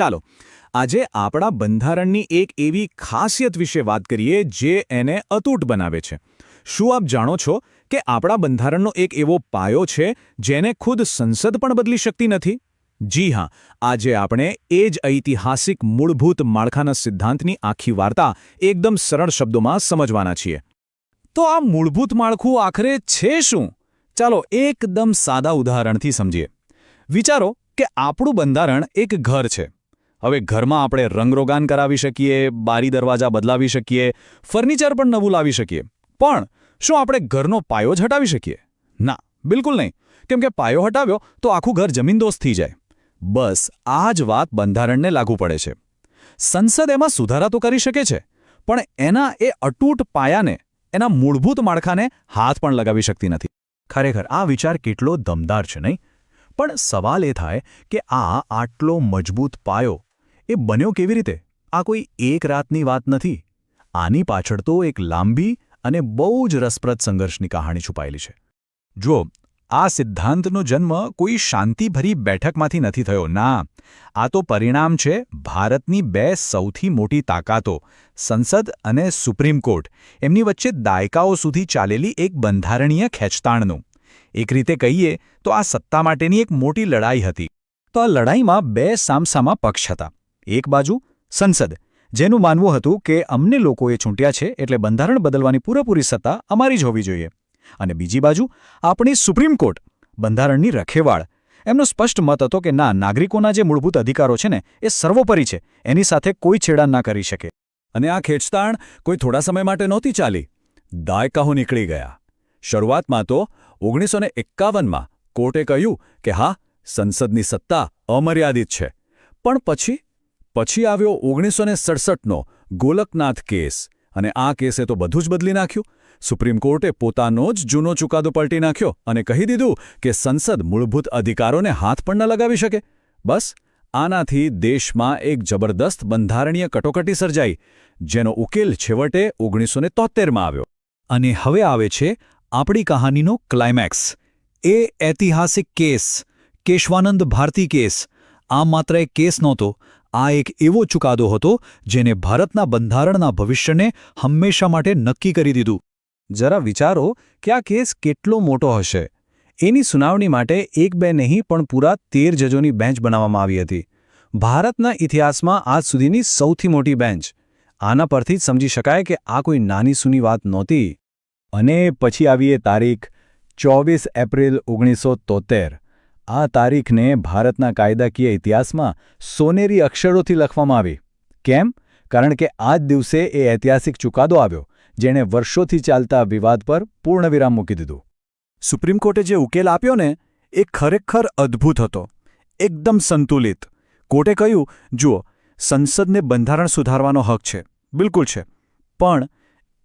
ચાલો, આજે આપણા બંધારણની એક એવી ખાસિયત વિશે વાત કરીએ જે એને અતૂટ બનાવે છે. શું આપ જાણો છો કે આપણા બંધારણનો એક એવો પાયો છે જેને ખુદ સંસદ પણ બદલી શકતી નથી? જી હા, આજે આપણે એ જ ઐતિહાસિક મૂળભૂત માળખાના સિદ્ધાંતની આખી વાર્તા એકદમ સરળ શબ્દોમાં સમજવાના છીએ. તો આ મૂળભૂત માળખું આખરે છે શું? ચાલો એકદમ સાદા ઉદાહરણથી સમજીએ. વિચારો કે આપણું બંધારણ એક ઘર છે. હવે ઘરમાં આપણે રંગરોગાન કરાવી શકીએ, બારી દરવાજા બદલાવી શકીએ, ફર્નિચર પણ નવું લાવી શકીએ. પણ શું આપણે ઘરનો પાયો જ હટાવી શકીએ? ના, બિલકુલ નહીં. કેમ કે પાયો હટાવ્યો તો આખું ઘર જમીનદોસ્ત થઈ જાય. બસ આ જ વાત બંધારણને લાગુ પડે છે. સંસદ એમાં સુધારા તો કરી શકે છે, પણ એના એ અટૂટ પાયાને, એના મૂળભૂત માળખાને હાથ પણ લગાવી શકતી નથી. ખરેખર આ વિચાર કેટલો દમદાર છે નહીં? પણ સવાલ એ થાય કે આ આટલો મજબૂત પાયો એ બન્યો કેવી રીતે? આ કોઈ એક રાતની વાત નથી. આની પાછળ તો એક લાંબી અને બહુ જ રસપ્રદ સંઘર્ષની કહાણી છુપાયેલી છે. જો આ સિદ્ધાંતનો જન્મ કોઈ શાંતિભરી બેઠકમાંથી નથી થયો. ના, આ તો પરિણામ છે ભારતની બે સૌથી મોટી તાકાતો, સંસદ અને સુપ્રીમ કોર્ટ. એમની વચ્ચે દાયકાઓ સુધી ચાલેલી એક બંધારણીય ખેંચતાણનું. એક રીતે કહીએ તો આ સત્તા માટેની એક મોટી લડાઈ હતી. તો આ લડાઈમાં બે સામસામા પક્ષ હતા. એક બાજુ સંસદ, જેનું માનવું હતું કે અમને લોકોએ ચૂંટ્યા છે એટલે બંધારણ બદલવાની પૂરેપૂરી સત્તા અમારી જ હોવી જોઈએ. અને બીજી બાજુ, આપણી સુપ્રીમ કોર્ટ, બંધારણની રખેવાળ. એમનો સ્પષ્ટ મત હતો કે ના, નાગરિકોના જે મૂળભૂત અધિકારો છે ને, એ સર્વોપરી છે, એની સાથે કોઈ છેડાણ ના કરી શકે. અને આ ખેંચતાણ કોઈ થોડા સમય માટે નહોતી ચાલી. દાયકાઓ નીકળી ગયા. શરૂઆતમાં તો ઓગણીસો ને એકાવનમાં કોર્ટે કહ્યું કે હા, સંસદની સત્તા અમર્યાદિત છે. પણ પછી પછી આવ્યો ઓગણીસો ને સડસઠનો ગોલકનાથ કેસ. અને આ કેસે તો બધું જ બદલી નાખ્યું. સુપ્રીમ કોર્ટે પોતાનો જ જૂનો ચુકાદો પલટી નાખ્યો અને કહી દીધું કે સંસદ મૂળભૂત અધિકારોને હાથ પણ ન લગાવી શકે. બસ, આનાથી દેશમાં એક જબરદસ્ત બંધારણીય કટોકટી સર્જાઈ, જેનો ઉકેલ છેવટે ઓગણીસો ને તોતેરમાં આવ્યો. અને હવે આવે છે આપણી કહાનીનો ક્લાઇમેક્સ એ ઐતિહાસિક કેસ, કેશવાનંદ ભારતી કેસ. આ માત્ર એક કેસ નહોતો આ એક એવો ચુકાદો હતો જેને ભારતના બંધારણના ભવિષ્યને હંમેશા માટે નક્કી કરી દીધું. જરા વિચારો કે આ કેસ કેટલો મોટો હશે. એની સુનાવણી માટે એક બે નહીં પણ પૂરા તેર જજોની બેન્ચ બનાવવામાં આવી હતી. ભારતના ઇતિહાસમાં આજ સુધીની સૌથી મોટી બેન્ચ. આના પરથી જ સમજી શકાય કે આ કોઈ નાની સૂની વાત નહોતી. અને પછી આવી એ તારીખ ચોવીસ એપ્રિલ ઓગણીસો તોતેર આ તારીખને ભારતના કાયદાકીય ઇતિહાસમાં સોનેરી અક્ષરોથી લખવામાં આવી. કેમ? કારણ કે આ જ દિવસે એ ઐતિહાસિક ચુકાદો આવ્યો, જેણે વર્ષોથી ચાલતા વિવાદ પર પૂર્ણવિરામ મૂકી દીધું. સુપ્રીમ કોર્ટે જે ઉકેલ આપ્યો ને, એ ખરેખર અદ્ભુત હતો. એકદમ સંતુલિત. કોર્ટે કહ્યું, જુઓ, સંસદને બંધારણ સુધારવાનો હક છે. બિલકુલ છે. પણ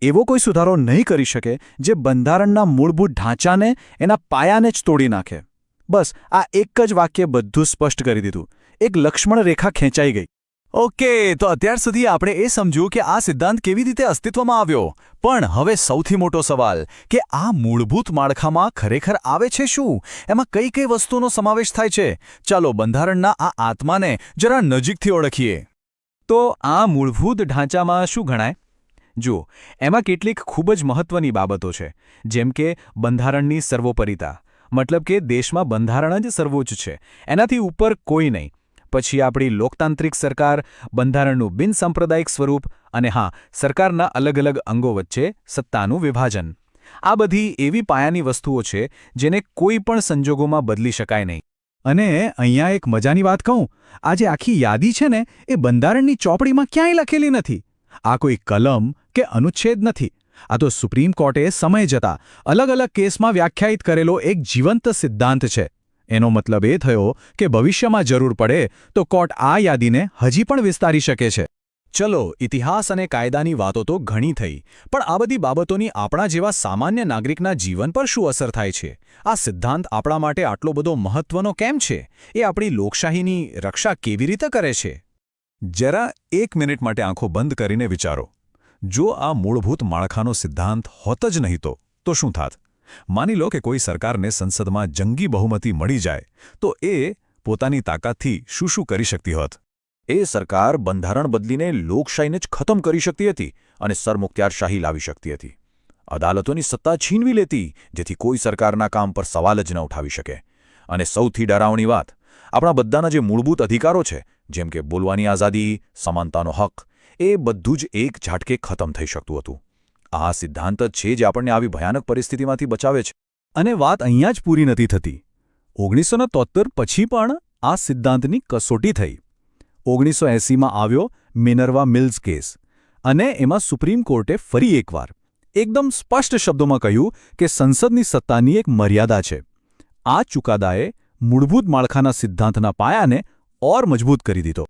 એવો કોઈ સુધારો નહીં કરી શકે જે બંધારણના મૂળભૂત ઢાંચાને, એના પાયાને જ તોડી નાખે. બસ, આ એક જ વાક્ય બધું સ્પષ્ટ કરી દીધું. એક લક્ષ્મણ રેખા ખેંચાઈ ગઈ. ઓકે, તો અત્યાર સુધી આપણે એ સમજ્યું કે આ સિદ્ધાંત કેવી રીતે અસ્તિત્વમાં આવ્યો. પણ હવે સૌથી મોટો સવાલ, કે આ મૂળભૂત માળખામાં ખરેખર આવે છે શું? એમાં કઈ કઈ વસ્તુનો સમાવેશ થાય છે? ચાલો બંધારણના આ આત્માને જરા નજીકથી ઓળખીએ. તો આ મૂળભૂત ઢાંચામાં શું ગણાય? જુઓ, એમાં કેટલીક ખૂબ જ મહત્વની બાબતો છે, જેમ કે બંધારણની સર્વોપરિતા. મતલબ કે દેશમાં બંધારણ જ સર્વોચ્ચ છે. એનાથી ઉપર કોઈ નહીં. પછી આપણી લોકતાંત્રિક સરકાર, બંધારણનું બિનસાંપ્રદાયિક સ્વરૂપ અને હા, સરકારના અલગ અલગ અંગો વચ્ચે સત્તાનું વિભાજન. આ બધી એવી પાયાની વસ્તુઓ છે, જેને કોઈ પણ સંજોગોમાં બદલી શકાય નહીં. અને અહીંયા એક મજાની વાત કહું. આ જે આખી યાદી છે ને, એ બંધારણની ચોપડીમાં ક્યાંય લખેલી નથી. આ કોઈ કલમ કે અનુચ્છેદ નથી. આ તો સુપ્રીમ કોર્ટે સમય જતા અલગ અલગ કેસમાં વ્યાખ્યાયિત કરેલો એક જીવંત સિદ્ધાંત છે. એનો મતલબ એ થયો કે ભવિષ્યમાં જરૂર પડે તો કોર્ટ આ યાદીને હજી પણ વિસ્તારી શકે છે. ચલો, ઇતિહાસ અને કાયદાની વાતો તો ઘણી થઈ, પણ આ બધી બાબતોની આપણા જેવા સામાન્ય નાગરિકના જીવન પર શું અસર થાય છે? આ સિદ્ધાંત આપણા માટે આટલો બધો મહત્વનો કેમ છે? એ આપણી લોકશાહીની રક્ષા કેવી રીતે કરે છે? જરા એક મિનિટ માટે આંખો બંધ કરીને વિચારો. જો આ મૂળભૂત માળખાનો સિદ્ધાંત હોત જ નહીં તો તો શું થાત? માની લો કે કોઈ સરકારને સંસદમાં જંગી બહુમતી મળી જાય, તો એ પોતાની તાકાતથી શું શું કરી શકતી હોત? એ સરકાર બંધારણ બદલીને લોકશાહીને જ ખતમ કરી શકતી હતી અને સરમુખત્યારશાહી લાવી શકતી હતી. અદાલતોની સત્તા છીનવી લેતી, જેથી કોઈ સરકારના કામ પર સવાલ જ ન ઉઠાવી શકે. અને સૌથી ડરાવણી વાત, આપણા બધાના જે મૂળભૂત અધિકારો છે, જેમ કે બોલવાની આઝાદી, સમાનતાનો હક એ બધું જ એક ઝાટકે ખતમ થઈ શકતું હતું. આ સિદ્ધાંત જ છે જે આપણને આવી ભયાનક પરિસ્થિતિમાંથી બચાવે છે અને વાત અહીંયા જ પૂરી નથી થતી. ઓગણીસો પછી પણ આ સિદ્ધાંતની કસોટી થઈ. ઓગણીસો એંસીમાં આવ્યો મિનર્વા મિલ્સ કેસ અને એમાં સુપ્રીમ કોર્ટે ફરી એકવાર એકદમ સ્પષ્ટ શબ્દોમાં કહ્યું કે સંસદની સત્તાની એક મર્યાદા છે. આ ચુકાદાએ મૂળભૂત માળખાના સિદ્ધાંતના પાયાને ઓર મજબૂત કરી દીધો.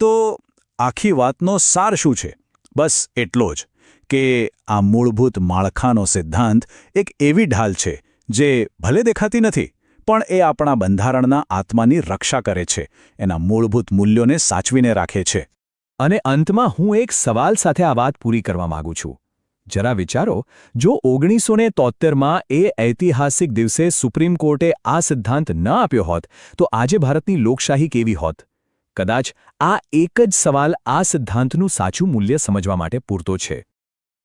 તો આખી વાતનો સાર શું છે? બસ એટલો જ, કે આ મૂળભૂત માળખાનો સિદ્ધાંત એક એવી ઢાલ છે, જે ભલે દેખાતી નથી, પણ એ આપણા બંધારણના આત્માની રક્ષા કરે છે, એના મૂળભૂત મૂલ્યોને સાચવીને રાખે છે. અને અંતમાં હું એક સવાલ સાથે આ વાત પૂરી કરવા માંગુ છું. જરા વિચારો, જો ઓગણીસો ને તોતેરમાં એ ઐતિહાસિક દિવસે સુપ્રીમ કોર્ટે આ સિદ્ધાંત ન આપ્યો હોત, તો આજે ભારતની લોકશાહી કેવી હોત? કદાચ આ એક જ સવાલ આ સિદ્ધાંતનું સાચું મૂલ્ય સમજવા માટે પૂરતો છે.